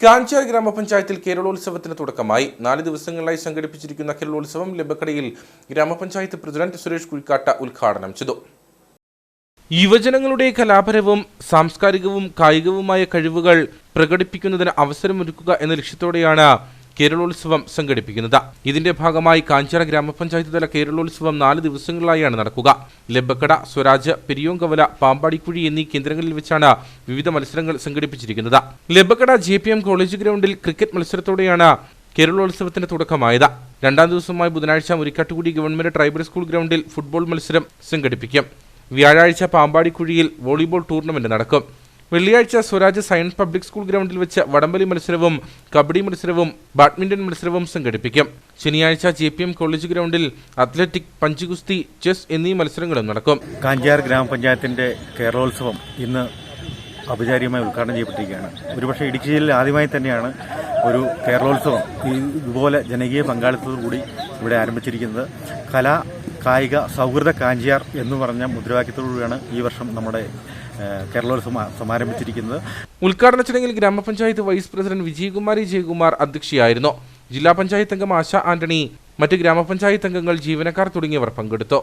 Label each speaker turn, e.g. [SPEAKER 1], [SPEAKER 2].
[SPEAKER 1] കാഞ്ചാർ ഗ്രാമപഞ്ചായത്തിൽ കേരളോത്സവത്തിന് തുടക്കമായി. നാല് ദിവസങ്ങളിലായി സംഘടിപ്പിച്ചിരിക്കുന്ന കേരളോത്സവം ലബക്കടയിൽ ഗ്രാമപഞ്ചായത്ത് പ്രസിഡന്റ് സുരേഷ് കുഴിക്കാട്ട ഉദ്ഘാടനം ചെയ്തു. യുവജനങ്ങളുടെ കലാപരവും സാംസ്കാരികവും കായികവുമായ കഴിവുകൾ പ്രകടിപ്പിക്കുന്നതിന് അവസരമൊരുക്കുക എന്ന ലക്ഷ്യത്തോടെയാണ് കേരളോത്സവം സംഘടിപ്പിക്കുന്നത്. ഇതിന്റെ ഭാഗമായി കാഞ്ചിറ ഗ്രാമപഞ്ചായത്ത് തല കേരളോത്സവം നാല് ദിവസങ്ങളിലായാണ് നടക്കുക. ലബക്കട സ്വരാജ് പെരിയോങ്കവല പാമ്പാടിക്കുഴി എന്നീ കേന്ദ്രങ്ങളിൽ വെച്ചാണ് വിവിധ മത്സരങ്ങൾ സംഘടിപ്പിച്ചിരിക്കുന്നത്. ലബക്കട ജെ കോളേജ് ഗ്രൗണ്ടിൽ ക്രിക്കറ്റ് മത്സരത്തോടെയാണ് കേരളോത്സവത്തിന് തുടക്കമായത്. രണ്ടാം ദിവസമായി ബുധനാഴ്ച മുരിക്കാട്ടുകുടി ഗവൺമെന്റ് ട്രൈബൽ സ്കൂൾ ഗ്രൗണ്ടിൽ ഫുട്ബോൾ മത്സരം സംഘടിപ്പിക്കും. വ്യാഴാഴ്ച പാമ്പാടിക്കുഴിയിൽ വോളിബോൾ ടൂർണമെന്റ് നടക്കും. വെള്ളിയാഴ്ച സ്വരാജ് സയൻസ് പബ്ലിക് സ്കൂൾ ഗ്രൗണ്ടിൽ വെച്ച് വടംവലി മത്സരവും കബഡി മത്സരവും ബാഡ്മിന്റൺ മത്സരവും സംഘടിപ്പിക്കും. ശനിയാഴ്ച ജെ പി എം കോളേജ് ഗ്രൗണ്ടിൽ അത്ലറ്റിക് പഞ്ചുകുസ്തി ചെസ് എന്നീ മത്സരങ്ങളും നടക്കും.
[SPEAKER 2] കാഞ്ചാർ ഗ്രാമപഞ്ചായത്തിന്റെ കേരളോത്സവം ഇന്ന് ഔപചാരികമായി ഉദ്ഘാടനം ചെയ്യപ്പെട്ടിരിക്കുകയാണ്. ഒരുപക്ഷെ ഇടുക്കി ജില്ലയിൽ ആദ്യമായി തന്നെയാണ് ഒരു കേരളോത്സവം ഇതുപോലെ ജനകീയ പങ്കാളിത്തത്തോടുകൂടി ഇവിടെ ആരംഭിച്ചിരിക്കുന്നത്. കലാ കായിക സൗഹൃദ കാഞ്ചിയാർ എന്ന് പറഞ്ഞ മുദ്രാവാക്യത്തോടുകൂടിയാണ് ഈ വർഷം നമ്മുടെ കേരളോത്സവം സമാരംഭിച്ചിരിക്കുന്നത്.
[SPEAKER 1] ഉദ്ഘാടന ചടങ്ങിൽ ഗ്രാമപഞ്ചായത്ത് വൈസ് പ്രസിഡന്റ് വിജയകുമാരി ജയകുമാർ അധ്യക്ഷയായിരുന്നു. ജില്ലാ പഞ്ചായത്ത് അംഗം ആശ ആന്റണി മറ്റ് ഗ്രാമപഞ്ചായത്ത് അംഗങ്ങൾ ജീവനക്കാർ തുടങ്ങിയവർ പങ്കെടുത്തു.